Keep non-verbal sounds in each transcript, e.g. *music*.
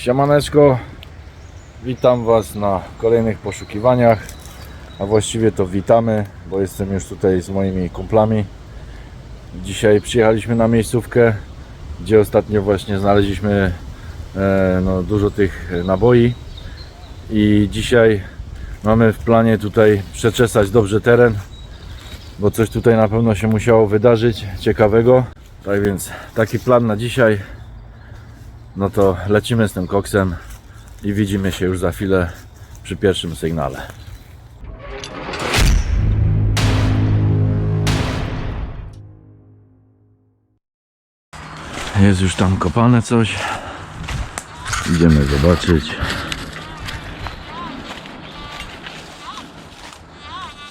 Siemaneczko, witam Was na kolejnych poszukiwaniach, a właściwie to witamy, bo jestem już tutaj z moimi kumplami. Dzisiaj przyjechaliśmy na miejscówkę, gdzie ostatnio właśnie znaleźliśmy e, no, dużo tych naboi i dzisiaj mamy w planie tutaj przeczesać dobrze teren, bo coś tutaj na pewno się musiało wydarzyć ciekawego. Tak więc taki plan na dzisiaj. No to lecimy z tym koksem i widzimy się już za chwilę przy pierwszym sygnale. Jest już tam kopane coś. Idziemy zobaczyć.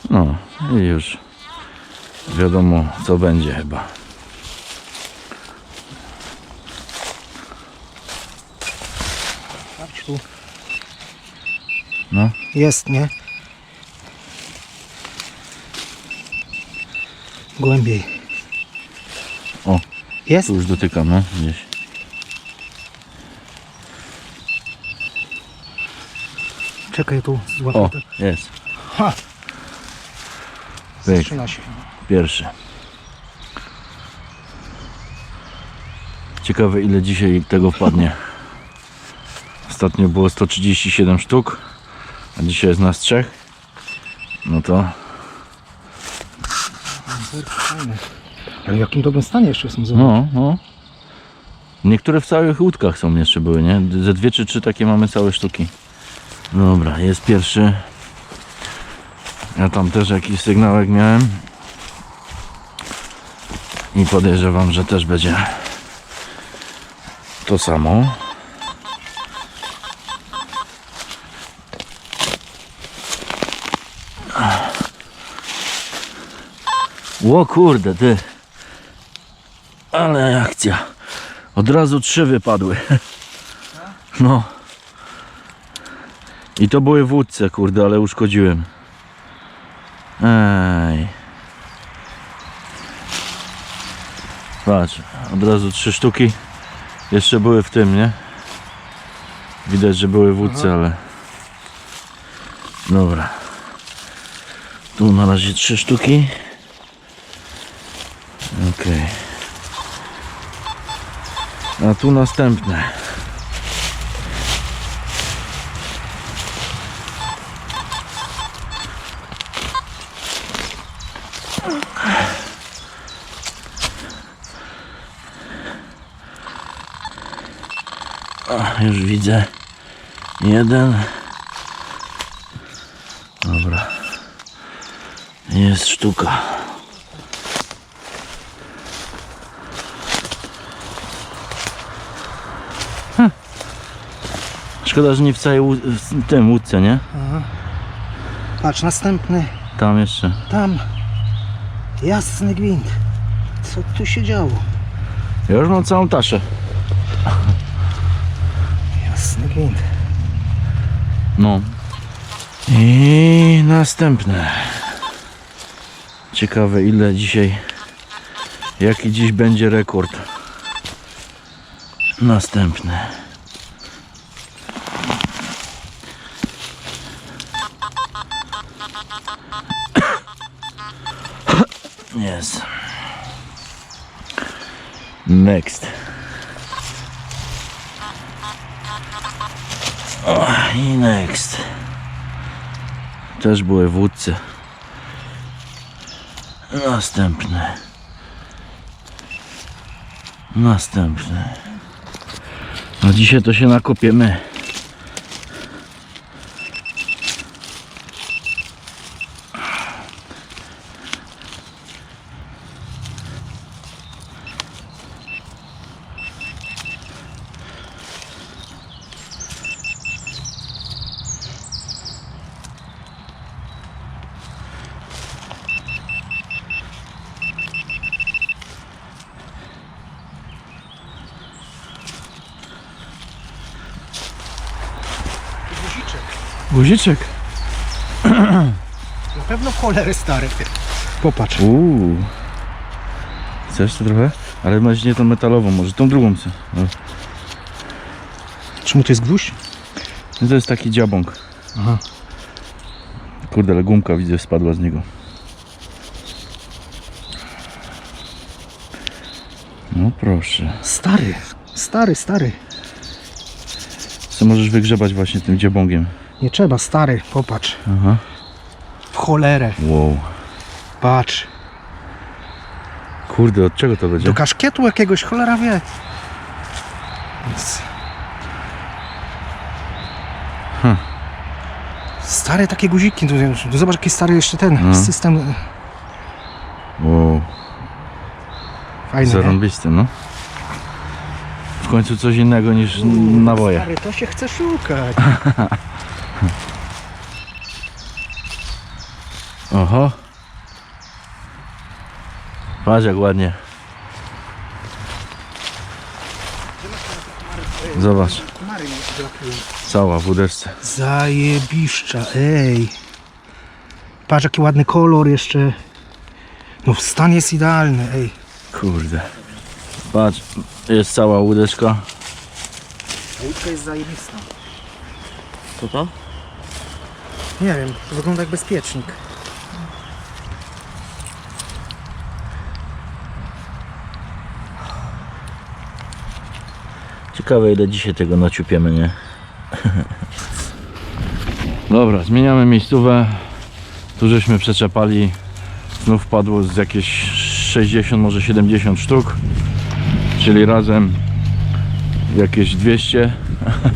No i już wiadomo co będzie chyba. Patrz tu. No. Jest, nie? Głębiej. O, Jest? tu już dotykam, no gdzieś. Czekaj tu, złapię O, to. jest. Ha! Pyk. Zaczyna się. Pierwszy. Ciekawe ile dzisiaj tego wpadnie. Ostatnio było 137 sztuk, a dzisiaj jest nas trzech. No to. Ale w jakim dobrym stanie jeszcze są no, no. Niektóre w całych łódkach są jeszcze były, nie? Ze dwie czy trzy takie mamy całe sztuki. Dobra, jest pierwszy. Ja tam też jakiś sygnałek miałem. I podejrzewam, że też będzie to samo. Ło kurde, ty. Ale akcja. Od razu trzy wypadły. *laughs* No. I to były wódce, kurde, ale uszkodziłem. Ej. Patrz, od razu trzy sztuki. Jeszcze były w tym, nie? Widać, że były wódce, ale... Dobra. Tu na razie trzy sztuki. A tu następne. O, już widzę. Jeden. Dobra. Jest sztuka. Szkoda, że nie w całej łu- w tym łódce, nie? Aha. Patrz, następny. Tam jeszcze. Tam. Jasny gwint. Co tu się działo? Ja już mam całą taszę. Jasny gwint. No. I następne. Ciekawe ile dzisiaj, jaki dziś będzie rekord. Następne. Jest. Next. O, i next. Też były wódce. Następne. Następne. A dzisiaj to się nakopiemy. Guziczek. Na pewno cholery stary. Popatrz. Uuu. Chcesz to trochę? Ale masz nie tą metalową, może tą drugą co? No. Czemu to jest gwóźdź? No to jest taki dziabąk. Aha. Kurde, ale gumka widzę spadła z niego. No proszę. Stary, stary, stary. Co możesz wygrzebać właśnie tym dziabągiem? Nie trzeba, stary, popatrz. Aha. W cholerę, Wow. patrz. Kurde, od czego to będzie? Do kaszkietu jakiegoś, cholera wie. Nic. Hm. Stare takie guziki, tu, tu zobacz jaki stary jeszcze ten No. system. Wow. Fajny? Zarąbisty, no. W końcu coś innego niż naboje. Stary, to się chce szukać. *laughs* Oho. Patrz jak ładnie. Zobacz, cała w łódeczce. Zajebiszcza, ej. Patrz jaki ładny kolor jeszcze. No stan jest idealny, ej. Kurde. Patrz, jest cała łódeczka. Łódka jest zajebista. Co to? Nie wiem, to wygląda jak bezpiecznik. Ciekawe ile dzisiaj tego naciupiemy, nie? *laughs* Dobra, zmieniamy miejscówę. Tu żeśmy przeczepali. Znów padło z jakieś 60, może 70 sztuk. Czyli razem jakieś 200.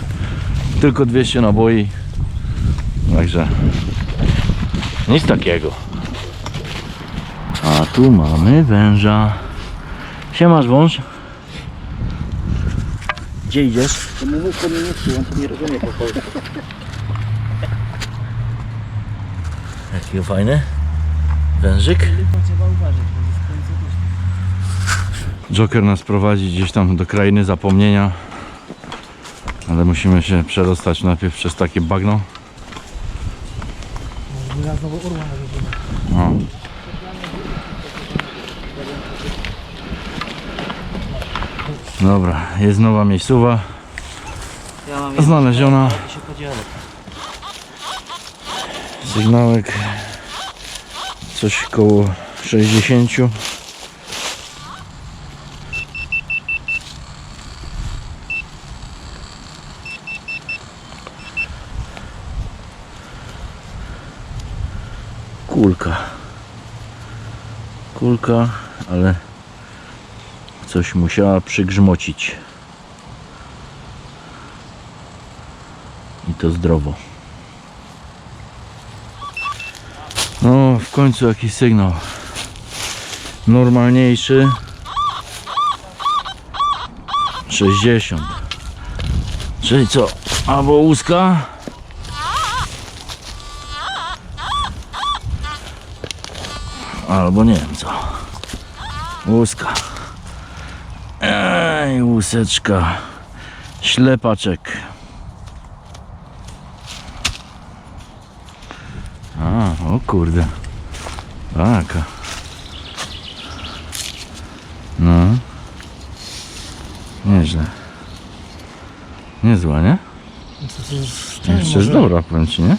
*laughs* Tylko 200 naboi. Także nic takiego. A tu mamy węża. Siemasz wąż? Gdzie idziesz? To mu mów po niemiecku, on to nie rozumie po polsku. Jaki fajny wężyk. Joker nas prowadzi gdzieś tam do krainy zapomnienia. Ale musimy się przedostać najpierw przez takie bagno. Ja znowu orła narzucimy. No. Dobra, jest nowa miejscowa. Ja mam Znaleziona. się podzielę. Sygnałek coś koło 60. Kulka. Kulka, ale coś musiała przygrzmocić. I to zdrowo. No, w końcu jakiś sygnał. Normalniejszy. 60. Czyli co? Albo łuska? Albo nie wiem co. Łuska. Ej, łuseczka. Ślepaczek. A, o kurde. Taka. No. Nieźle. Niezła, nie? To, to jest ten, Jeszcze jest może- dobra, powiem ci, nie?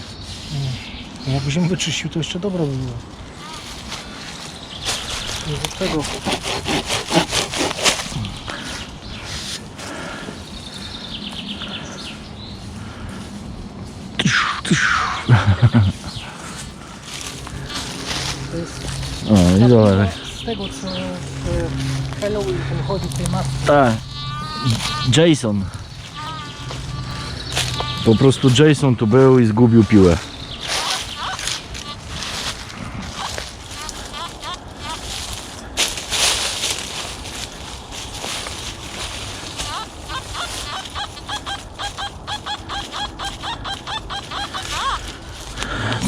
Jakbyś ją wyczyścił, to jeszcze dobro by było. Nie do tego. To jest Dobra. z tego, co w Halloween ten chodzi w tej masce. Tak. Jason. Po prostu Jason tu był i zgubił piłę.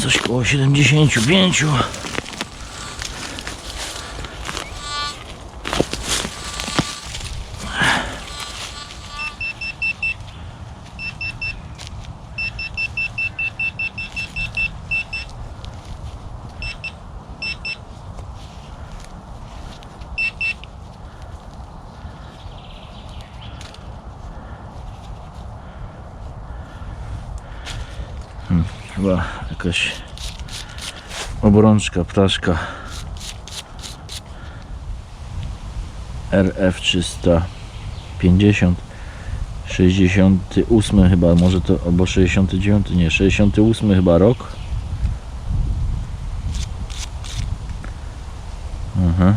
Coś koło 75. chyba jakaś obrączka, ptaszka RF 350 68 chyba, może to, albo 69, nie, 68 chyba rok. Mhm.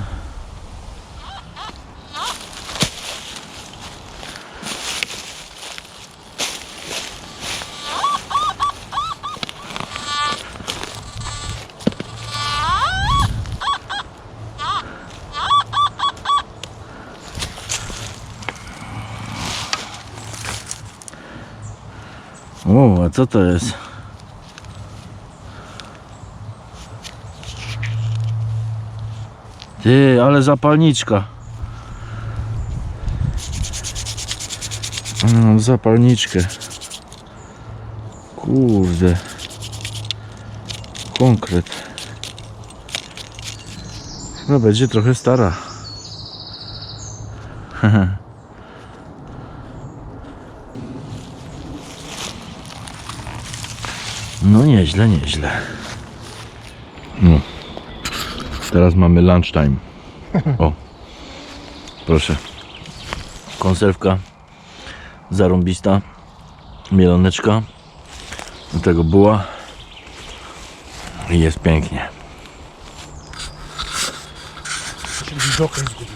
O, co to jest? Ty, ale zapalniczka. Mam zapalniczkę. Kurde. Konkret. Chyba będzie trochę stara. *laughs* No nieźle, nieźle. No. Teraz mamy lunchtime. O. Proszę. Konserwka. Zarąbista. Mieloneczka. Do tego była. I jest pięknie. Czyli Joker zgubił.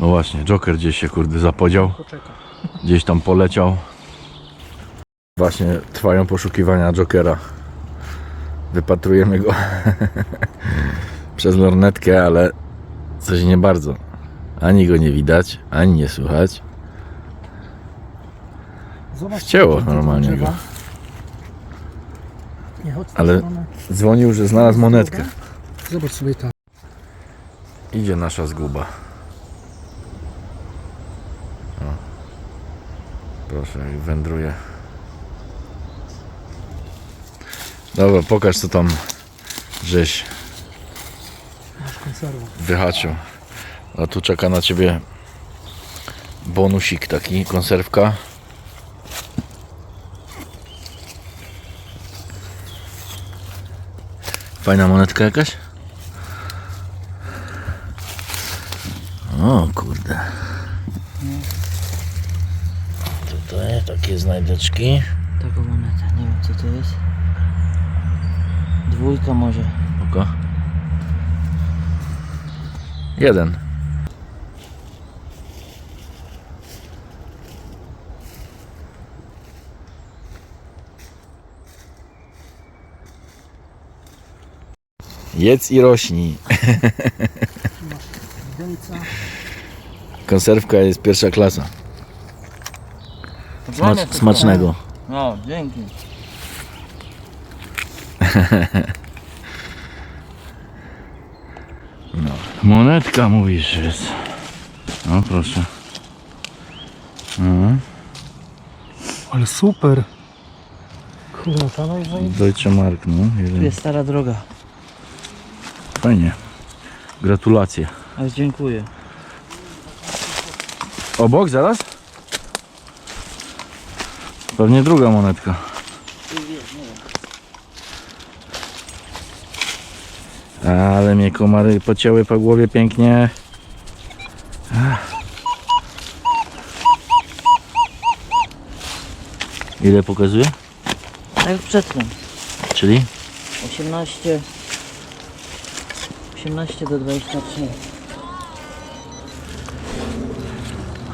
No właśnie, Joker gdzieś się kurde zapodział. Gdzieś tam poleciał. Właśnie trwają poszukiwania Jokera. Wypatrujemy go *laughs* przez lornetkę, ale coś nie bardzo. Ani go nie widać, ani nie słychać. Zobacz, Wcięło normalnie go. Ale-. Dzwonił, że znalazł monetkę. Zobacz sobie tam. Idzie nasza zguba. O. Proszę, jak wędruje. Dobra, pokaż co tam żeś wyhaczył. A tu czeka na ciebie bonusik taki, konserwka. Fajna monetka jakaś? O kurde. Tutaj takie znajdeczki. Taką monetę, nie wiem co to jest. Dwójka może. Oko. Jeden. Jedz i rośnij. Konserwka jest pierwsza klasa. Smacz, smacznego. No, dzięki. Monetka mówisz jest. No proszę. Mhm. Ale super. Kurwa, ta no i. Deutsche Mark, no. Tu Jeden. jest stara droga. Fajnie. Gratulacje. Ale dziękuję. Obok zaraz? Pewnie druga monetka. Ale mnie komary pocięły po głowie pięknie. Ile pokazuje? Tak jak przedtem. Czyli? 18 18 do 23.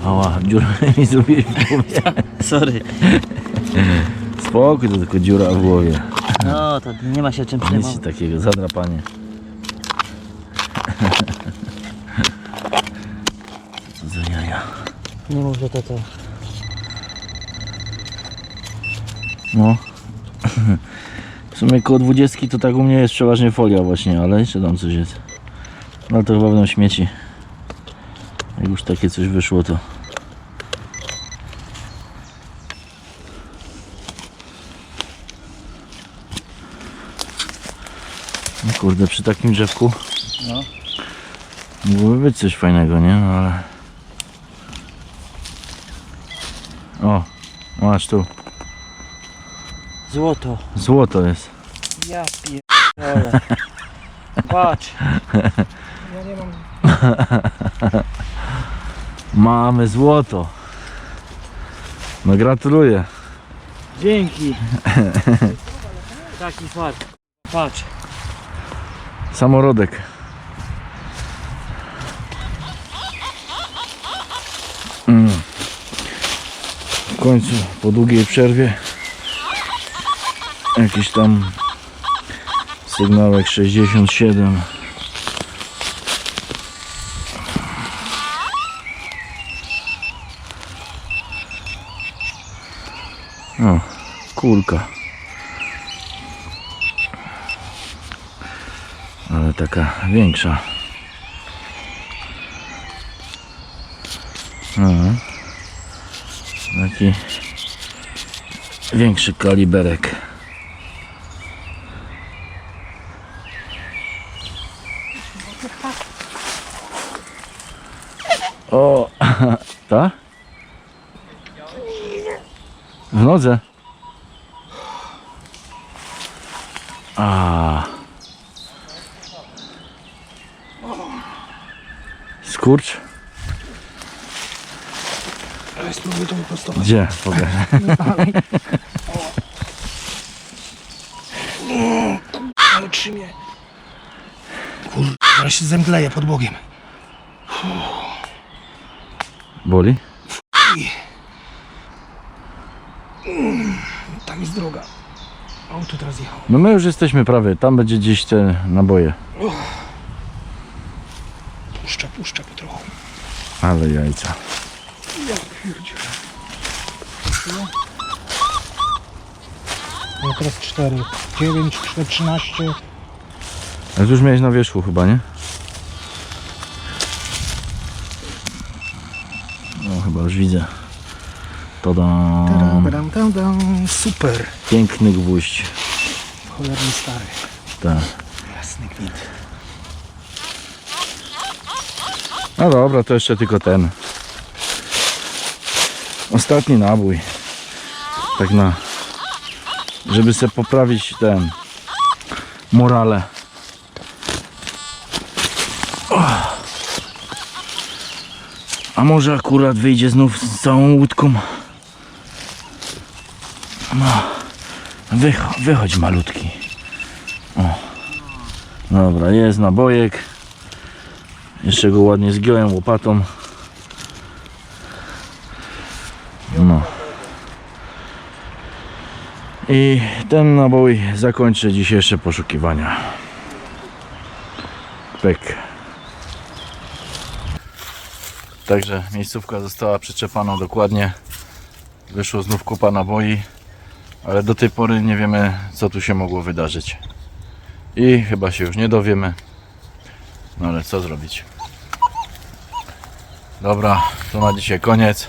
Ała, dziurę *laughs* mi zrobiłeś w głowie. Sorry. Spokój, to tylko dziura w głowie. No, to nie ma się czym Nic przejmować. takiego, zadrapanie. Co za jaja. Nie mów, że to to. No. *laughs* W sumie koło 20 to tak u mnie jest przeważnie folia właśnie, ale jeszcze tam coś jest. No ale to chyba będą śmieci. Jak już takie coś wyszło to. No kurde, przy takim drzewku No. mogłoby być coś fajnego, nie? No ale... O, masz tu. Złoto. Złoto jest. Ja pierdolę. Patrz. Ja nie mam... Mamy złoto. No gratuluję. Dzięki. Taki fart. Patrz. Samorodek. Mm. W końcu, po długiej przerwie, jakiś tam sygnałek 67. O, kulka. ale taka większa. Mhm. Taki większy kaliberek. O, *laughs* ta? W nodze. A. Skurcz? Ale spróbuję to wyprostować. Gdzie? Pokaż. Ale trzymie. Kurde, ale się zemdleję pod Bogiem. Boli? Tam jest droga. Auto teraz jechało. No my już jesteśmy prawie. Tam będzie gdzieś te naboje. Puszcza, puszcza po trochu. Ale jajca. Ja pierdzielę. No teraz 4, 9, 4, 13. Ale już miałeś na wierzchu chyba, nie? No chyba już widzę. To Tadam, tadam, tadam. Super. Piękny gwóźdź. Cholerny stary. Tak. Jasny gwint. No dobra, to jeszcze tylko ten. Ostatni nabój. Tak na... Żeby sobie poprawić ten... Morale. A może akurat wyjdzie znów z całą łódką? No. Wycho wychodź malutki. O. Dobra, jest nabojek. Jeszcze go ładnie zgiąłem łopatą. No. I ten nabój zakończy dzisiejsze poszukiwania. Pek. Także miejscówka została przyczepana dokładnie. Wyszło znów kupa naboi, ale do tej pory nie wiemy co tu się mogło wydarzyć. I chyba się już nie dowiemy. No ale co zrobić? Dobra, to na dzisiaj koniec.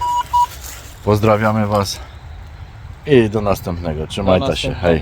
Pozdrawiamy Was i do następnego. Trzymajcie się. Hej.